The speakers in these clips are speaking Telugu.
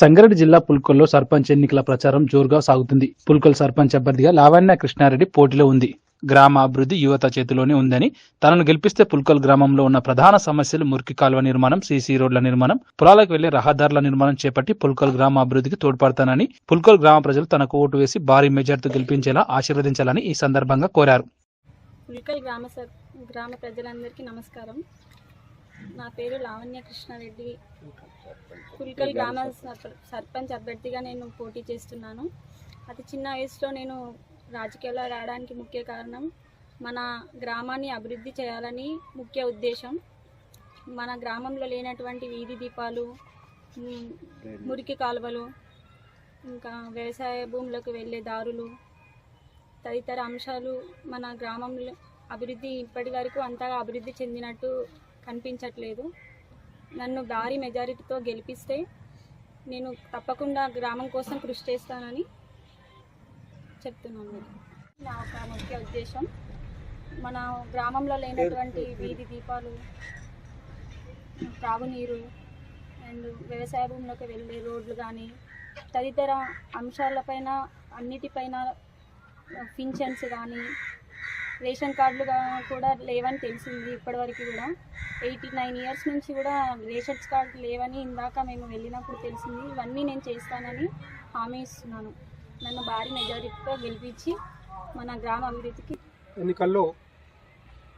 సంగారెడ్డి జిల్లా పుల్కొల్లో సర్పంచ్ ఎన్నికల ప్రచారం జోరుగా సాగుతుంది. పుల్కొల్ సర్పంచ్ అభ్యర్థిగా లావణ్య కృష్ణారెడ్డి పోటీలో ఉంది. గ్రామ అభివృద్ధి యువత చేతిలోనే ఉందని తనను గెలిపిస్తే పుల్కల్ గ్రామంలో ఉన్న ప్రధాన సమస్యలు మురికి కాలువ నిర్మాణం సీసీ రోడ్ల నిర్మాణం పొలాలకు వెళ్ళే రహదారుల నిర్మాణం చేపట్టి పుల్కల్ గ్రామ అభివృద్ధికి తోడ్పడతానని పుల్కొల్ గ్రామ ప్రజలు తనకు ఓటు వేసి భారీ మెజార్టీతో గెలిపించేలా ఆశీర్వదించాలని ఈ సందర్భంగా కోరారు. పుల్కల్ గ్రామ గ్రామ ప్రజలందరికీ నమస్కారం. నా పేరు లావణ్య కృష్ణారెడ్డి. పుల్కల్ గ్రామ సర్ప- సర్పంచ్ అభ్యర్థిగా నేను పోటీ చేస్తున్నాను. అతి చిన్న వయసులో నేను రాజకీయాల్లో రావడానికి ముఖ్య కారణం మన గ్రామాన్ని అభివృద్ధి చేయాలని ముఖ్య ఉద్దేశం. మన గ్రామంలో లేనటువంటి వీధి దీపాలు మురికి కాలువలు ఇంకా వ్యవసాయ భూములకు వెళ్ళే దారులు తదితర అంశాలు మన గ్రామంలో అభివృద్ధి ఇప్పటి వరకు అంతగా అభివృద్ధి చెందినట్టు కనిపించట్లేదు. నన్ను భారీ మెజారిటీతో గెలిపిస్తే నేను తప్పకుండా గ్రామం కోసం కృషి చేస్తానని చెప్తున్నాను. నా ఒక ముఖ్య ఉద్దేశం మన గ్రామంలో లేనటువంటి వీధి దీపాలు త్రాగునీరు అండ్ వ్యవసాయ భూమిలోకి వెళ్ళే రోడ్లు కానీ తదితర అంశాలపైన అన్నిటిపైన పింఛన్స్ కానీ రేషన్ కార్డులు కూడా లేవని తెలిసింది ఇప్పటివరకు కూడా. ఎయిటీ నైన్ ఇయర్స్ నుంచి కూడా రేషన్స్ కార్డు లేవని ఇందాక మేము వెళ్ళినప్పుడు తెలిసింది. ఇవన్నీ నేను చేస్తానని హామీ ఇస్తున్నాను. నన్ను భారీ మెజారిటీతో గెలిపించి మన గ్రామ అభివృద్ధికి ఎన్నికల్లో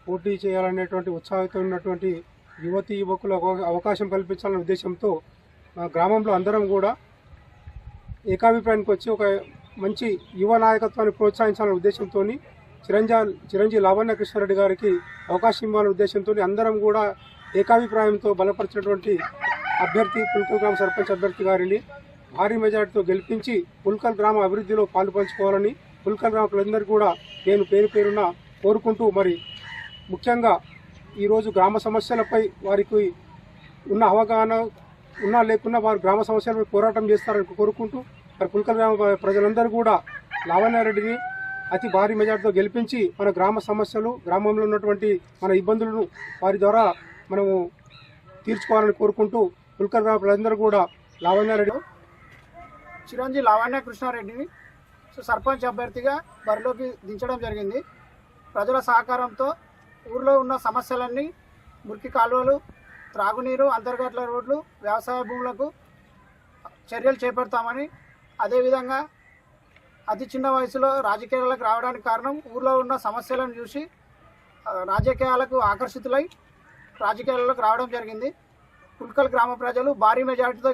పోటీ చేయాలనేటువంటి ఉత్సాహంతో ఉన్నటువంటి యువతి యువకులకు అవకాశం కల్పించాలనే ఉద్దేశంతో మా గ్రామంలో అందరం కూడా ఏకాభిప్రాయానికి వచ్చి ఒక మంచి యువ నాయకత్వాన్ని ప్రోత్సహించాలనే ఉద్దేశంతో చిరంజీవి చిరంజీవి లావణ్య కృష్ణారెడ్డి గారికి అవకాశం ఇవ్వాలనే ఉద్దేశంతో అందరం కూడా ఏకాభిప్రాయంతో బలపరిచినటువంటి అభ్యర్థి పుల్కల్ గ్రామ సర్పంచ్ అభ్యర్థి గారిని భారీ మెజార్టీతో గెలిపించి పుల్కల్ గ్రామ అభివృద్ధిలో పాలు పంచుకోవాలని పుల్కల్ గ్రామ ప్రజలందరూ కూడా నేను పేరు పేరున కోరుకుంటూ మరి ముఖ్యంగా ఈరోజు గ్రామ సమస్యలపై వారికి ఉన్న అవగాహన ఉన్నా లేకున్నా వారు గ్రామ సమస్యలపై పోరాటం చేస్తారని కోరుకుంటూ మరి పుల్కల్ గ్రామ ప్రజలందరూ కూడా లావణ్యారెడ్డిని అతి భారీ మెజార్టీతో గెలిపించి మన గ్రామ సమస్యలు గ్రామంలో ఉన్నటువంటి మన ఇబ్బందులను వారి ద్వారా మనము తీర్చుకోవాలని కోరుకుంటూ పుల్కర్ గ్రామ ప్రజలందరూ కూడా లావణ్యారెడ్డి చిరంజీవి లావణ్య కృష్ణారెడ్డిని సో సర్పంచ్ అభ్యర్థిగా బరిలోకి దించడం జరిగింది. ప్రజల సహకారంతో ఊర్లో ఉన్న సమస్యలన్నీ మురికి కాలువలు త్రాగునీరు అంతర్గత రోడ్లు వ్యవసాయ భూములకు చర్యలు చేపడతామని అదేవిధంగా అతి చిన్న వయసులో రాజకీయాలకు రావడానికి కారణం ఊర్లో ఉన్న సమస్యలను చూసి రాజకీయాలకు ఆకర్షితులై రాజకీయాలకు రావడం జరిగింది. పుల్కల్ గ్రామ ప్రజలు భారీ మెజారిటీతో